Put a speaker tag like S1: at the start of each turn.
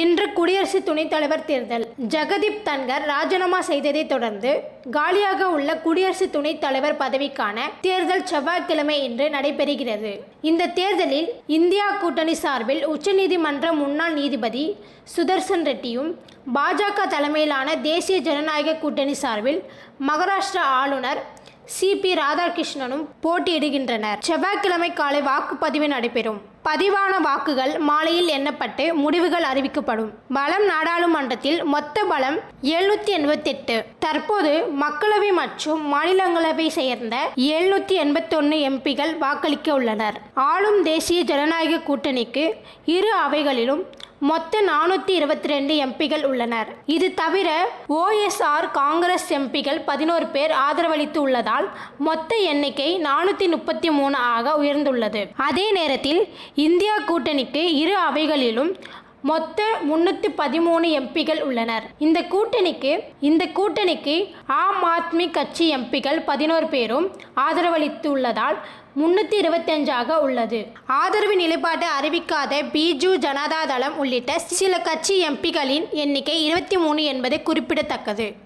S1: இன்று குடியரசு துணைத் தலைவர் தேர்தல். ஜெகதீப் தன்கர் ராஜினாமா செய்ததைத் தொடர்ந்து காலியாக உள்ள குடியரசு துணைத் தலைவர் பதவிக்கான தேர்தல் செவ்வாய்க்கிழமை இன்று நடைபெறுகிறது. இந்த தேர்தலில் இந்தியா கூட்டணி சார்பில் உச்சநீதிமன்ற முன்னாள் நீதிபதி சுதர்சன் ரெட்டியும் பாஜக தலைமையிலான தேசிய ஜனநாயக கூட்டணி சார்பில் மகாராஷ்டிரா ஆளுநர் சிபி ராதாகிருஷ்ணனும் போட்டியிடுகின்றனர். செவ்வாய்க்கிழமை காலை வாக்குப்பதிவு நடைபெறும். பதிவான வாக்குகள் மாலையில் எண்ணப்பட்டு முடிவுகள் அறிவிக்கப்படும். பலம் நாடாளுமன்றத்தில் மொத்த பலம் எழுநூத்தி எண்பத்தெட்டு. தற்போது மக்களவை மற்றும் மாநிலங்களவை சேர்ந்த எழுநூத்தி எண்பத்தொன்னு எம்பிகள் வாக்களிக்க உள்ளனர். ஆளும் தேசிய ஜனநாயக கூட்டணிக்கு இரு அவைகளிலும் மொத்த நானூற்றி இருபத்தி ரெண்டு எம்பிகள் உள்ளனர். இது தவிர ஓஎஸ்ஆர் காங்கிரஸ் எம்பிகள் பதினோரு பேர் ஆதரவளித்து உள்ளதால் மொத்த எண்ணிக்கை நானூற்றி முப்பத்தி மூணு ஆக உயர்ந்துள்ளது. அதே நேரத்தில் இந்தியா கூட்டணிக்கு இரு அவைகளிலும் மொத்த முன்னூற்றி பதிமூணு எம்பிகள் உள்ளனர். இந்த கூட்டணிக்கு இந்த கூட்டணிக்கு ஆம் ஆத்மி கட்சி எம்பிகள் பதினோரு பேரும் ஆதரவளித்துள்ளதால் முன்னூற்றி இருபத்தஞ்சாக உள்ளது. ஆதரவு நிலைப்பாட்டை அறிவிக்காத பிஜு ஜனதா தளம் உள்ளிட்ட சில கட்சி எம்பிகளின் எண்ணிக்கை இருபத்தி மூணு என்பது குறிப்பிடத்தக்கது.